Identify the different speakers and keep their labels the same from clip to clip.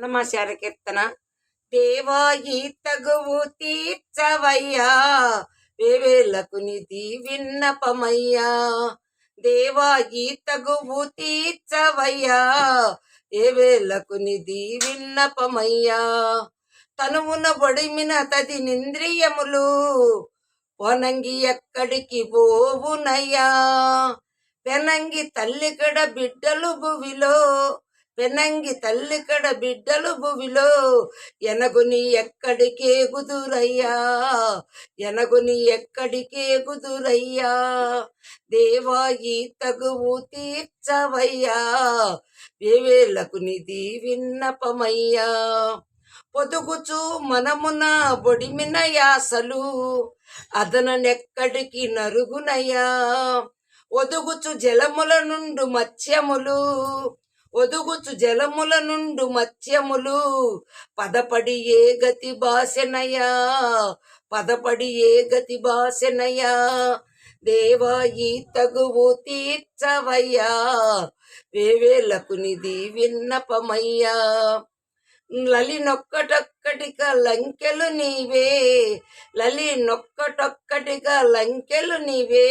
Speaker 1: నమాచార కీర్తన దేవా తగువు తీర్చవయ్యా వేవేలకు నిధి విన్నపమయ్యా. దేవా తగువు తీర్చవయ్యా ఏవేలకు నిధి విన్నపమయ్యా. తనువున బొడిమిన తది నింద్రియములు వనంగి ఎక్కడికి పోవునయ్యా. వెనంగి తల్లికడ బిడ్డలు భువిలో పెనంగి తల్లికడ బిడ్డలు భువిలో ఎనగుని ఎక్కడికే గుదురయ్యా ఎనగుని ఎక్కడికే గుదురయ్యా దేవా ఈ తగువు తీర్చవయ్యా. వేవేలకు నిధి విన్నపమయ్యా. పొదుగుచు మనమున బొడిమిన యాసలు అదననెక్కడికి నరుగునయ్యా? ఒదుగుచు జలముల నుండు మత్స్యములు ఒదుగుచు జలముల నుండు మత్స్యములు. పదపడి ఏ గతి బాసెనయా పదపడి ఏ గతి బాసెనయా దేవా ఈ తగువు తీర్చవయ్యా? వేవేలకు నిధి విన్నపమయ్యా? లలి నొక్కటొక్కటిగా లంకెలు నీవే. లలి నొక్కటొక్కటిగా లంకెలు నీవే.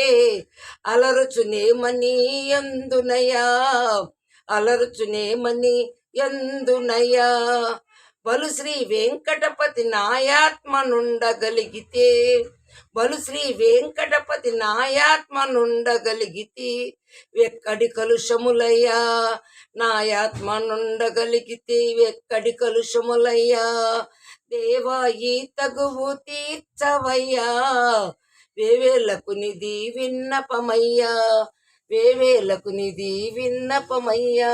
Speaker 1: అలరుచునేమనీ ఎందునయా అలరుచునేమని ఎందునయ్యా? బలు శ్రీ వెంకటపతి నాయాత్మ నుండగలిగితే బలు శ్రీ వెంకటపతి నాయాత్మ నుండగలిగితే ఎక్కడి కలుషములయ్యా? నాయాత్మ నుండగలిగితే ఎక్కడి కలుషములయ్యా? దేవా ఈ తగువు తీర్చవయ్యా? వేవేలకు నిధి విన్నపమయ్యా? వేవేలకు నిధి విన్నపమయ్యా.